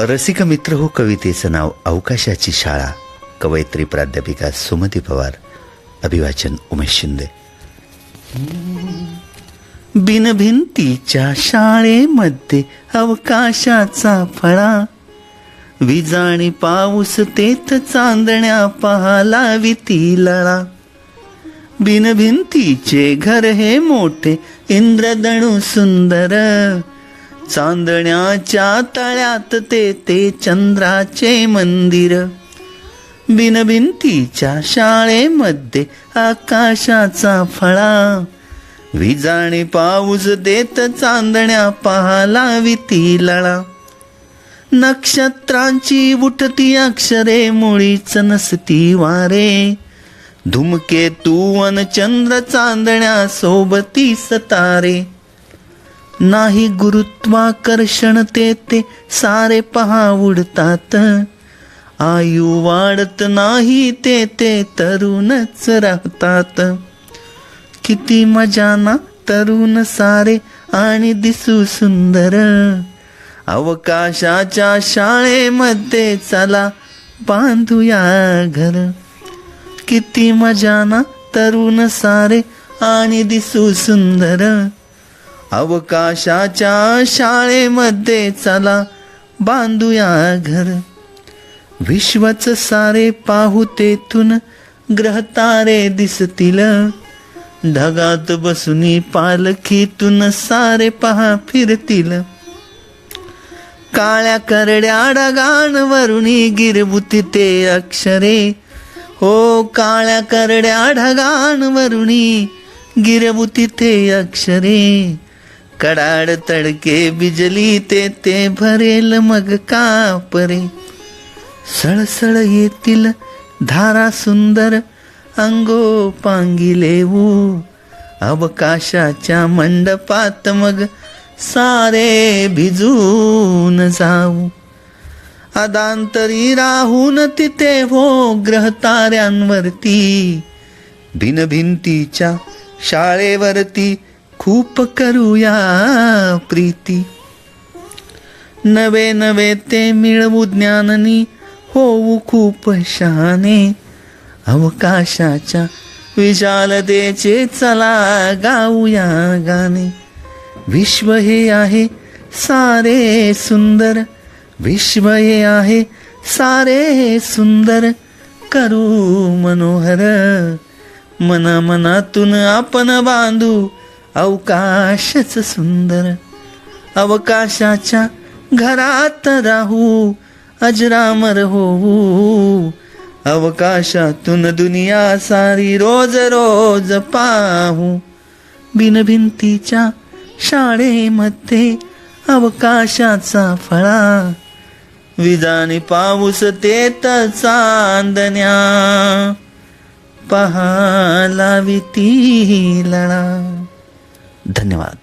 रसिक मित्र हो कवितेचं नाव अवकाशाची शाळा. कवयित्री प्राध्यापिका सुमती पवार. अभिवाचन उमेश शिंदे. बिनभिंतीच्या शाळेमध्ये अवकाशाचा फळा. विजाणी पाऊस तेथ चांदण्या पाहाला विती लळा. बिनभिंतीचे घर हे मोठे इंद्रदणू सुंदर. चांदण्याच्या तळ्यात ते ते चंद्राचे मंदिर. बिनभिंतीच्या शाळेमध्ये आकाशाचा फळा. विजाणी पाऊस देत चांदण्या पाहाला विती लळा. नक्षत्रांची उठती अक्षरे मुळीच नसती वारे. धुमकेतू वन चंद्र चांदण्या सोबती सतारे. नाही गुरुत्वाकर्षण ते ते सारे पहा उडतात. आयु वाढत नाही ते ते तरुणच राहतात. किती मजा ना तरुण सारे आणि दिसू सुंदर. अवकाशाच्या शाळेमध्ये चला बांधूया घर. किती मजा ना तरुण सारे आणि दिसू सुंदर. अवकाशाच्या शाळेमध्ये चला बांधूया घर. विश्वच सारे पाहू तेथून ग्रह तारे दिसतील. ढगात बसूनी पालखीतून सारे पहा फिरतील. काळ्या करड्या ढगांवरुणी गिरबुती ते अक्षरे. हो काळ्या करड्या ढगांवरुणी गिरबुती ते अक्षरे. कडाड तडके बिजली ते ते भरेल मग कापरे. सळसळ येतील धारा सुंदर अंगो पांगिलेऊ अवकाशाच्या मंडपात मग सारे भिजून जाऊ. अदांतरी राहून तिथे हो ग्रह ताऱ्यांवरती भिनभिंतीच्या शाळेवरती खूप करूया प्रीती. नवे नवे ते मिळवू ज्ञाननी होऊ खूप शाने अवकाशाच्या विशालतेचे चला गाऊया गाणे. विश्व हे आहे सारे सुंदर. विश्व हे आहे सारे सुंदर. करू मनोहर. मना मनातून आपण बांधू अवकाशच सुंदर. अवकाशाच्या घरात राहू अजरामर होऊ. अवकाशातून दुनिया सारी रोज रोज पाहू. बिनभिंतीच्या शाळेमध्ये अवकाशाचा फळा. विजानी पाऊस तेत चांदण्या. पहाला विती लळा. धन्यवाद.